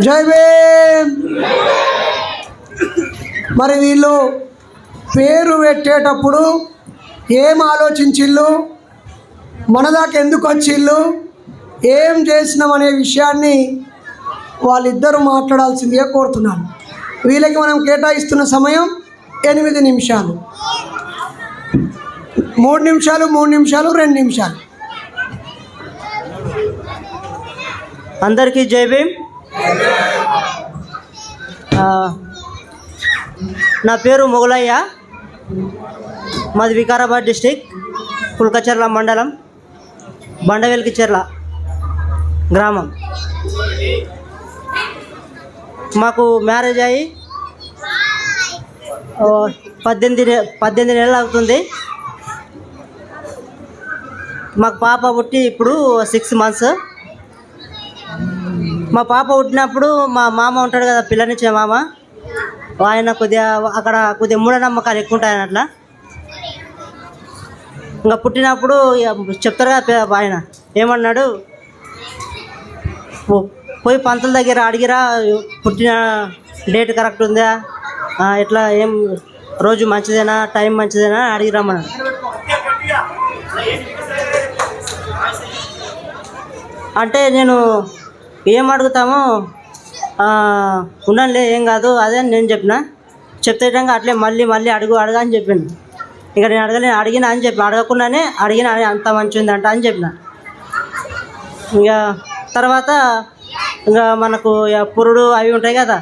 జై భీమ్. మరి వీళ్ళు పేరు పెట్టేటప్పుడు ఏం ఆలోచించిళ్ళు? మన దాకా ఎందుకు వచ్చిళ్ళు? ఏం చేసినాం అనే విషయాన్ని వాళ్ళిద్దరూ మాట్లాడాల్సిందిగా కోరుతున్నాను. వీళ్ళకి మనం కేటాయిస్తున్న సమయం ఎనిమిది నిమిషాలు. మూడు నిమిషాలు మూడు నిమిషాలు రెండు నిమిషాలు. అందరికీ జై భీమ్. నా పేరు మొగలయ్య. మాది వికారాబాద్ డిస్టిక్ పుల్కచర్ల మండలం బండవెల్కి చెర్ల గ్రామం. మాకు మ్యారేజ్ అయ్యి పద్దెనిమిది పద్దెనిమిది నెలలు అవుతుంది. మాకు పాప పుట్టి ఇప్పుడు సిక్స్ మంత్స్. మా పాప పుట్టినప్పుడు మా మామ ఉంటాడు కదా పిల్లనిచ్చే మామ. ఆయన కొద్దిగా అక్కడ కొద్దిగా మూఢనమ్మకాలు ఎక్కువ ఉంటాయని అట్లా. ఇంకా పుట్టినప్పుడు ఇక చెప్తారు కదా ఆయన ఏమన్నాడు? పో- పోయి పంతుల దగ్గర అడిగిరా పుట్టిన డేట్ కరెక్ట్ ఉందా? ఎట్లా ఏం రోజు మంచిదేనా టైం మంచిదేనా అడిగిరమ్మన్నాడు. అంటే నేను ఏం అడుగుతామో ఆ, ఏం కాదు అదే అని నేను చెప్పిన. చెప్తే విధంగా అట్లే మళ్ళీ మళ్ళీ అడుగు అడగా అని చెప్పిండు. ఇక నేను అడగలే అడిగిన అని చెప్పి అడగకుండానే అడిగిన అని అంత మంచి ఉందంట అని చెప్పిన. ఇంకా తర్వాత ఇంకా మనకు ఇక పురుడు అవి ఉంటాయి కదా.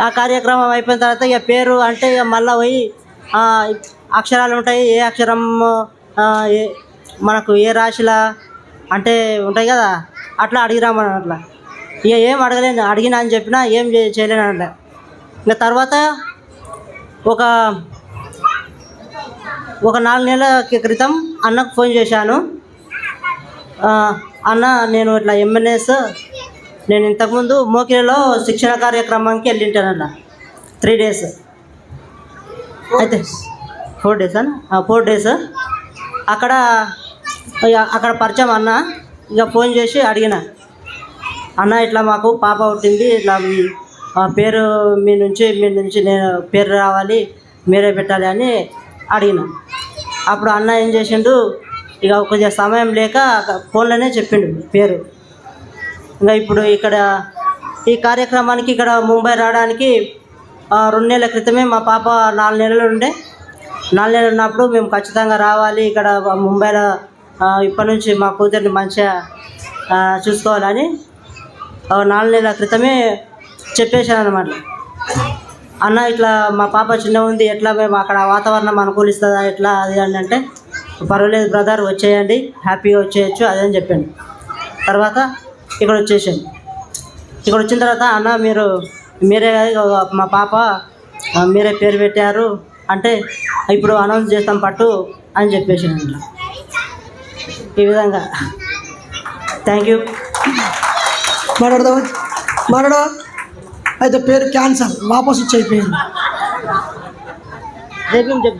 ఆ కార్యక్రమం అయిపోయిన తర్వాత ఇక పేరు అంటే ఇక మళ్ళీ పోయి అక్షరాలు ఉంటాయి. ఏ అక్షరం ఏ మనకు ఏ రాశిలా అంటే ఉంటాయి కదా. అట్లా అడిగిరామని అట్లా. ఇక ఏం అడగలేను అడిగినా అని చెప్పినా ఏం చేయలేను అట్లా. ఇంకా తర్వాత ఒక ఒక నాలుగు నెలల క్రితం అన్నకు ఫోన్ చేశాను. అన్న నేను ఇట్లా ఎంఎన్ఎస్ నేను ఇంతకుముందు మోకిలలో శిక్షణ కార్యక్రమానికి వెళ్ళింటానన్న త్రీ డేస్. అయితే ఫోర్ డేస్ అన్న? Four days. అక్కడ అక్కడ పరిచయం అన్న. ఇక ఫోన్ చేసి అడిగిన అన్న ఇట్లా మాకు పాప పుట్టింది ఇట్లా పేరు మీ నుంచి మీ నుంచి నేను పేరు రావాలి మీరే పెట్టాలి అని అడిగిన. అప్పుడు అన్న ఏం చేసిండు ఇక కొంచెం సమయం లేక ఫోన్లోనే చెప్పిండు పేరు. ఇంకా ఇప్పుడు ఇక్కడ ఈ కార్యక్రమానికి ఇక్కడ ముంబై రావడానికి రెండు నెలల క్రితమే మా పాప నాలుగు నెలలు ఉండే. నాలుగు నెలలు ఉన్నప్పుడు మేము ఖచ్చితంగా రావాలి ఇక్కడ ముంబైలో ఇప్పటి నుంచి మా కూతుర్ని మంచిగా చూసుకోవాలని నాలుగు నెలల క్రితమే చెప్పేశాను అనమాట అన్న ఇట్లా మా పాప చిన్న ఉంది ఎట్లా మేము అక్కడ వాతావరణం అనుకూలిస్తుందా ఎట్లా అది అని అంటే పర్వాలేదు బ్రదర్ వచ్చేయండి హ్యాపీగా వచ్చేయచ్చు అదని అని చెప్పాను. తర్వాత ఇక్కడ వచ్చేసాను. ఇక్కడ వచ్చిన తర్వాత అన్న మీరు మీరే మా పాప మీరే పేరు పెట్టారు అంటే ఇప్పుడు అనౌన్స్ చేస్తాం పట్టు అని చెప్పేసి ఈ విధంగా. థ్యాంక్ యూ మాట్లాడదాం మాట్లాడా అయితే పేరు క్యాన్సర్ వాపస్ వచ్చి అయిపోయింది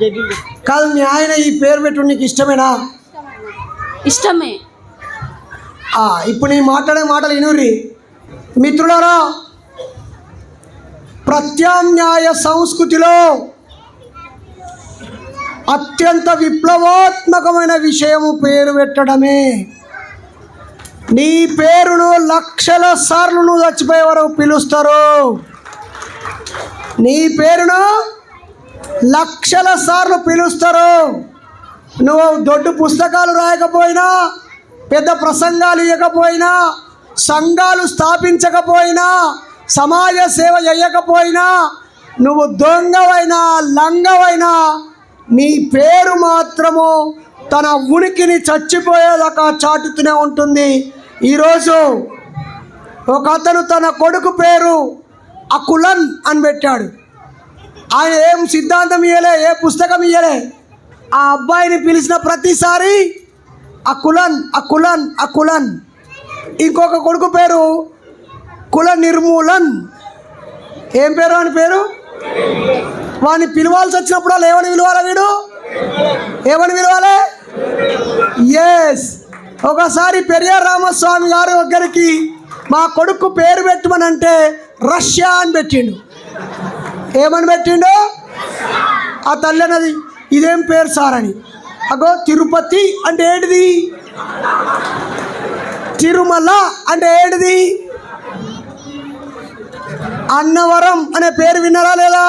జైబీం. కాదు మీ ఆయన ఈ పేరు పెట్టు నీకు ఇష్టమేనా? ఇష్టమే. ఆ, ఇప్పుడు నేను మాట్లాడే మాటలు వినుర్రి. మిత్రులారా ప్రత్యామ్నాయ సంస్కృతిలో అత్యంత విప్లవాత్మకమైన విషయము పేరు పెట్టడమే. నీ పేరును లక్షల సార్లు నువ్వు చచ్చిపోయే వరకు పిలుస్తారు. నీ పేరును లక్షల సార్లు పిలుస్తారు. నువ్వు దొడ్డు పుస్తకాలు రాయకపోయినా పెద్ద ప్రసంగాలు ఇవ్వకపోయినా సంఘాలు స్థాపించకపోయినా సమాజ సేవ చేయకపోయినా నువ్వు దొంగవైనా లంగవైనా నీ పేరు మాత్రము తన ఉనికిని చచ్చిపోయేదాకా చాటుతూనే ఉంటుంది. ఈరోజు ఒక అతను తన కొడుకు పేరు అకులన్ అని పెట్టాడు. ఆయన ఏం సిద్ధాంతం ఇయ్యలే ఏ పుస్తకం ఇయ్యలే? ఆ అబ్బాయిని పిలిచిన ప్రతిసారి అకులన్ అకులన్ అకులన్. ఇంకొక కొడుకు పేరు కుల నిర్మూలన్ ఏం పేరు అని పేరు? వాడిని పిలవాల్సి వచ్చినప్పుడు వాళ్ళు ఏమని పిలవాలి వీడు? ఏమని పిలవాలి? ఎస్ ఒకసారి పెరియార్ రామస్వామి గారు దగ్గరికి మా కొడుకు పేరు పెట్టమని అంటే రష్యా అని పెట్టిండు. ఏమని పెట్టిండు? ఆ తల్లి అన్నది ఇదేం పేరు సార్ అని అగో తిరుపతి అంటే ఏంటిది? తిరుమల అంటే ఏంటిది? అన్నవరం అనే పేరు విన్నారా లేదా?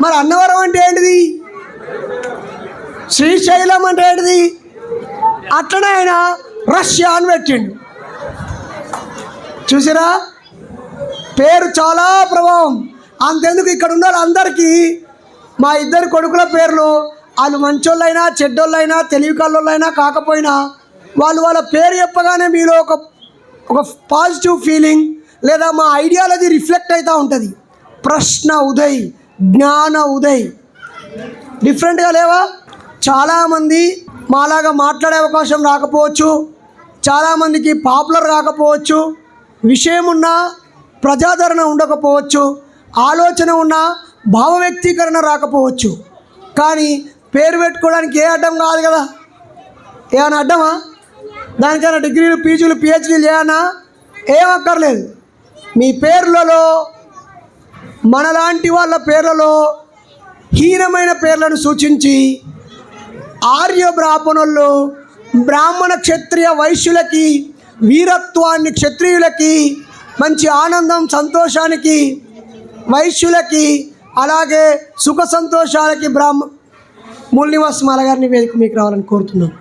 మరి అన్నవరం అంటే ఏంటిది? శ్రీశైలం అంటే ఏంటిది? అట్లనే ఆయన రష్యా అని పెట్టిండు. చూసిరా? పేరు చాలా ప్రభావం. అంతెందుకు ఇక్కడ ఉన్న వాళ్ళందరికీ మా ఇద్దరు కొడుకుల పేర్లు వాళ్ళు మంచోళ్ళైనా చెడ్డోళ్ళైనా తెలివి కళ్ళోళ్ళైనా కాకపోయినా వాళ్ళు వాళ్ళ పేరు చెప్పగానే మీలో ఒక ఒక పాజిటివ్ ఫీలింగ్ లేదా మా ఐడియాలజీ రిఫ్లెక్ట్ అవుతూ ఉంటుంది. ప్రశ్న ఉదయ్. జ్ఞాన ఉదయ్. డిఫరెంట్గా లేవా? చాలామంది మాలాగా మాట్లాడే అవకాశం రాకపోవచ్చు. చాలామందికి పాపులర్ కాకపోవచ్చు విషయం ఉన్న ప్రజాదరణ ఉండకపోవచ్చు. ఆలోచన ఉన్న భావ వ్యక్తీకరణ రాకపోవచ్చు. కానీ పేరు పెట్టుకోవడానికి ఏ అడ్డం కాదు కదా? ఏమైనా అడ్డమా? దానికైనా డిగ్రీలు పీజీలు పిహెచ్డీలు ఏమన్నా? ఏం అక్కర్లేదు. మీ పేర్లలో మనలాంటి వాళ్ళ పేర్లలో హీనమైన పేర్లను సూచించి ఆర్య బ్రాహ్మణులు బ్రాహ్మణ క్షత్రియ వైశ్యులకి వీరత్వాన్ని క్షత్రియులకి మంచి ఆనందం సంతోషానికి వైశ్యులకి అలాగే సుఖ సంతోషాలకి బ్రాహ్మ ముల్నివాస్ మాలగారిని వేదిక మీకు రావాలని కోరుతున్నాం.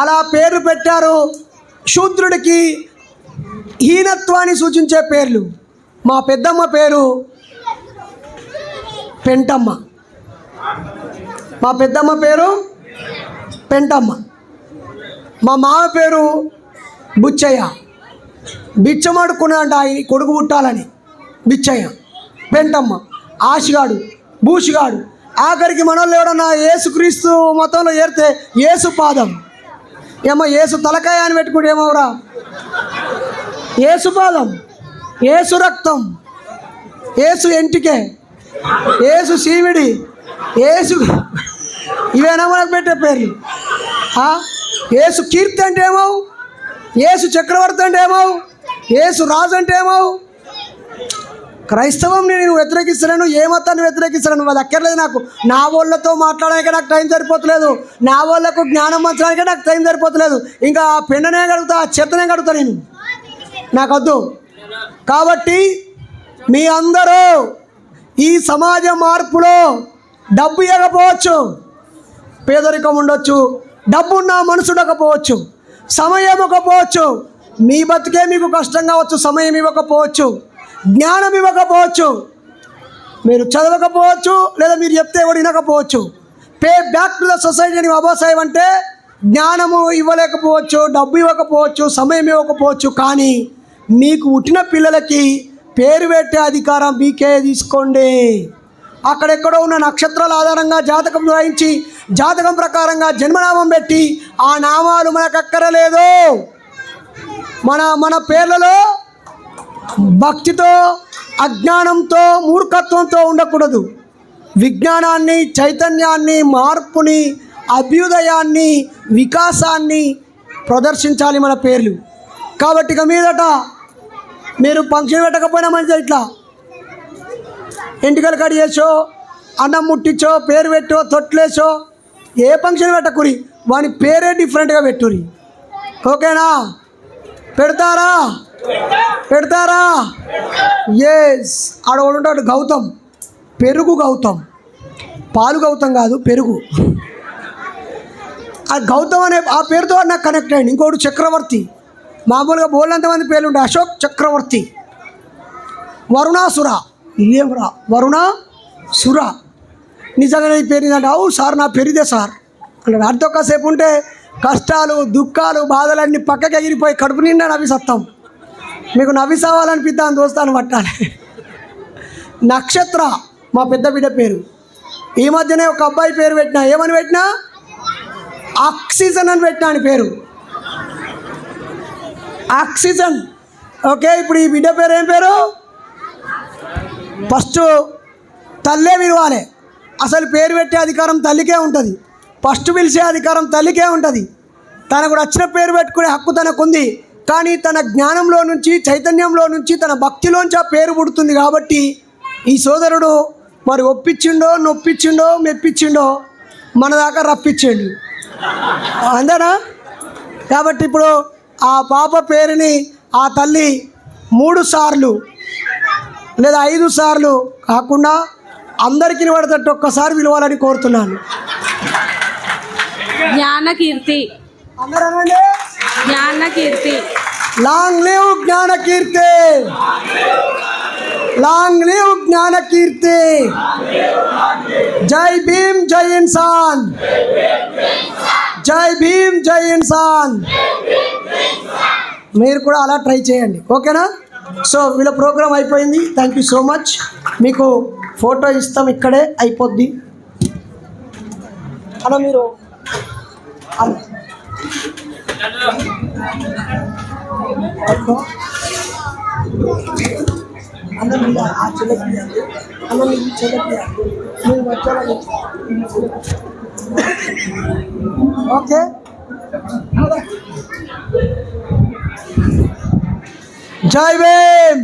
అలా పేర్లు పెట్టారు శూద్రుడికి హీనత్వాన్ని సూచించే పేర్లు. మా పెద్దమ్మ పేరు పెంటమ్మ. మా పెద్దమ్మ పేరు పెంటమ్మ. మా మామ పేరు బుచ్చయ్య. బిచ్చమడుకున్నా ఆయన కొడుకు పుట్టాలని బిచ్చయ్య. పెంటమ్మ ఆశగాడు బూషిగాడు ఆఖరికి మనోళ్ళు ఎవడన్నా ఏసుక్రీస్తు మతంలో ఏరితే ఏసు పాదం. ఏమో ఏసు తలకాయ అని పెట్టుకుంటే ఏమోరా ఏసు పాదం. ఏసు రక్తం ఏసు ఎంటికే ఏసు సీమిడి ఏసు ఇవేనా మనకు పెట్టే పేర్లు. ఏసు కీర్తి అంటే ఏమవు ఏసు చక్రవర్తి అంటే ఏమవు ఏసు రాజు అంటే ఏమవు క్రైస్తవం నేను వ్యతిరేకిస్తున్నాను ఏ మతాన్ని వ్యతిరేకిస్తున్నాను అది అక్కర్లేదు నాకు. నా వాళ్ళతో మాట్లాడడానికి నాకు టైం సరిపోతలేదు. నా వాళ్ళకు జ్ఞానం పంచడానికి నాకు టైం సరిపోతలేదు. ఇంకా ఆ పెండనే కడుగుతా ఆ చెత్తనే కడుగుతా నేను. నాకు వద్దు. కాబట్టి మీ అందరూ ఈ సమాజ మార్పులో డబ్బు ఇవ్వకపోవచ్చు పేదరికం ఉండొచ్చు డబ్బున్న మనసు ఉండకపోవచ్చు సమయం ఇవ్వకపోవచ్చు మీ బతికే మీకు కష్టం కావచ్చు సమయం ఇవ్వకపోవచ్చు జ్ఞానం ఇవ్వకపోవచ్చు మీరు చదవకపోవచ్చు లేదా మీరు చెప్తే కూడా వినకపోవచ్చు. Pay back to the society అని అబాసాయం అంటే జ్ఞానము ఇవ్వలేకపోవచ్చు డబ్బు ఇవ్వకపోవచ్చు సమయం ఇవ్వకపోవచ్చు కానీ మీకు పుట్టిన పిల్లలకి పేరు పెట్టే అధికారం మీకే తీసుకోండి. అక్కడెక్కడో ఉన్న నక్షత్రాల ఆధారంగా జాతకం రాయించి జాతకం ప్రకారంగా జన్మనామం పెట్టి ఆ నామాలు మనకు అక్కరలేదు మన మన పేర్లలో భక్తితో అజ్ఞానంతో మూర్ఖత్వంతో ఉండకూడదు. విజ్ఞానాన్ని చైతన్యాన్ని మార్పుని అభ్యుదయాన్ని వికాసాన్ని ప్రదర్శించాలి మన పేర్లు. కాబట్టి ఇక మీదట మీరు ఫంక్షన్ పెట్టకపోయినా మంచిది ఇట్లా. ఎంటికలు కడి చేసో అన్నం ముట్టించో పేరు పెట్టో తొట్లేసో ఏ ఫంక్షన్ పెట్టకురి వాని పేరే డిఫరెంట్గా పెట్టురి. ఓకేనా? పెడతారా? పెడతారా? ఎస్ ఆడ ఉంటాడు గౌతమ్. పెరుగు గౌతమ్. పాలు గౌతమ్ కాదు పెరుగు. ఆ గౌతమ్ అనే ఆ పేరుతో నాకు కనెక్ట్ అయ్యింది ఇంకోటి చక్రవర్తి. మామూలుగా బోల్నంత మంది పేర్లు ఉంటాయి అశోక్ చక్రవర్తి వరుణాసుర ఏం రా వరుణ సుర నిజంగానే ఈ పేరు ఏంటంటే అవు సార్ నా పెరిదే సార్. అంటే అర్థం ఉంటే కష్టాలు దుఃఖాలు బాధలన్నీ పక్కకి ఎగిరిపోయి కడుపు నిండా నవ్వి మీకు నవ్వి దోస్తాను పట్టాలి. నక్షత్ర మా పెద్ద బిడ్డ పేరు. ఈ మధ్యనే ఒక అబ్బాయి పేరు పెట్టినా ఏమని పెట్టినా? ఆక్సిజన్ అని పెట్టినా అని పేరు. ఆక్సిజన్. ఓకే ఇప్పుడు ఈ బిడ్డ పేరు ఏం పేరు? ఫస్ట్ తల్లే విలువాలి. అసలు పేరు పెట్టే అధికారం తల్లికే ఉంటుంది. ఫస్ట్ పిలిచే అధికారం తల్లికే ఉంటుంది. తనకు నచ్చిన పేరు పెట్టుకునే హక్కు తనకుంది. కానీ తన జ్ఞానంలో నుంచి చైతన్యంలో నుంచి తన భక్తిలోంచి ఆ పేరు పుడుతుంది కాబట్టి ఈ సోదరుడు మరి ఒప్పించిండో నొప్పించిండో మెప్పించిండో మన దాకా రప్పించిండు. అంతేనా? కాబట్టి ఇప్పుడు ఆ పాప పేరుని ఆ తల్లి మూడు సార్లు లేదా ఐదు సార్లు కాకుండా అందరికీ పడతట్టు ఒక్కసారి పిలవాలని కోరుతున్నాను. జ్ఞానకీర్తి. అందరూ Gnanakeerthi. Long live Gnanakeerthi. Long live Gnanakeerthi. జై భీమ్ జై ఇన్సాన్. జై భీమ్ జై ఇన్సాన్. మీరు కూడా అలా ట్రై చేయండి ఓకేనా? సో వీళ్ళ ప్రోగ్రామ్ అయిపోయింది. థ్యాంక్ యూ సో మచ్ మీకు ఫోటో ఇస్తాం ఇక్కడే అయిపోద్ది. అలా మీరు అలా. పట్టుకో. అన్న మీద ఆ అన్న ఈ ఓకే? జై భీమ్